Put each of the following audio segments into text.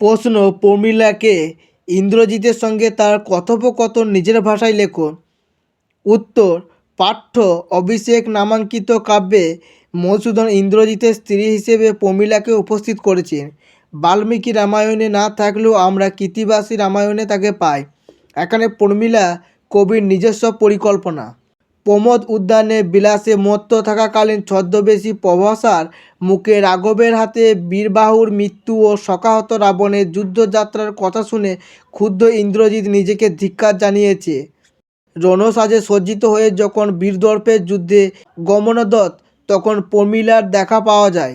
প্রশ্ন প্রমীলাকে ইন্দ্রজিতের সঙ্গে তার কথোপকথন নিজের ভাষায় লেখো উত্তর, পাঠ্য অভিষেক নামাঙ্কিত কাব্যে মধুসূদন ইন্দ্রজিতের স্ত্রী হিসেবে প্রমীলাকে উপস্থিত করেছেন। বাল্মীকি রামায়ণে না থাকলেও আমরা কৃতিবাসী রামায়ণে তাকে পাই। এখানে প্রমীলা কবির নিজস্ব পরিকল্পনা। প্রমোদ উদ্যানে বিলাসে মত্ত থাকাকালীন ছদ্মবেশী প্রভাসার মুখে রাঘবের হাতে বীরবাহুর মৃত্যু ও সকাহত রাবণের যুদ্ধযাত্রার কথা শুনে ক্ষুদ্র ইন্দ্রজিৎ নিজেকে ধিক্কার জানিয়েছে। রণসাজে সজ্জিত হয়ে যখন বীরদর্পের যুদ্ধে গমনদত্ত, তখন প্রমিলার দেখা পাওয়া যায়।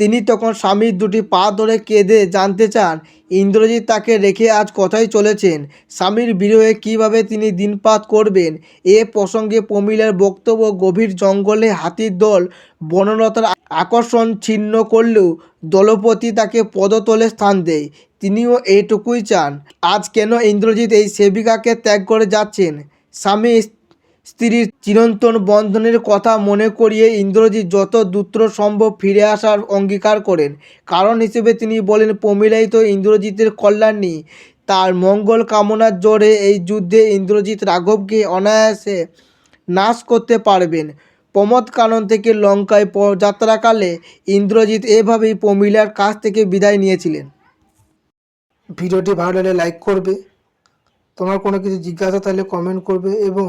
তিনি তখন স্বামীর দুটি পা ধরে কেঁদে জানতে চান, ইন্দ্রজিৎ তাকে রেখে আজ কোথায় চলেছেন। স্বামীর বিরহে কীভাবে তিনি দিনপাত করবেন? এ প্রসঙ্গে প্রমিলার বক্তব্য গভীর জঙ্গলে হাতির দল বনলতার আকর্ষণ ছিন্ন করলেও দলপতি তাকে পদতলে স্থান দেয়। তিনিও এইটুকুই চান। আজ কেন ইন্দ্রজিৎ এই সেবিকাকে ত্যাগ করে যাচ্ছেন? স্বামী স্ত্রীর চিরন্তন বন্ধনের কথা মনে করিয়ে ইন্দ্রজিৎ যত দ্রুত সম্ভব ফিরে আসার অঙ্গীকার করেন। কারণ হিসেবে তিনি বলেন প্রমীলাই তো ইন্দ্রজিতের কল্যাণী তার মঙ্গল কামনার জোরে এই যুদ্ধে ইন্দ্রজিৎ রাঘবকে অনায়াসে নাশ করতে পারবেন। প্রমোদ কানন থেকে লঙ্কায় যাত্রাকালে ইন্দ্রজিৎ এভাবেই প্রমীলার কাছ থেকে বিদায় নিয়েছিলেন। ভিডিওটি ভালো লাগলে লাইক করবে। তোমার কোনো কিছু জিজ্ঞাসা থাকলে কমেন্ট করবে এবং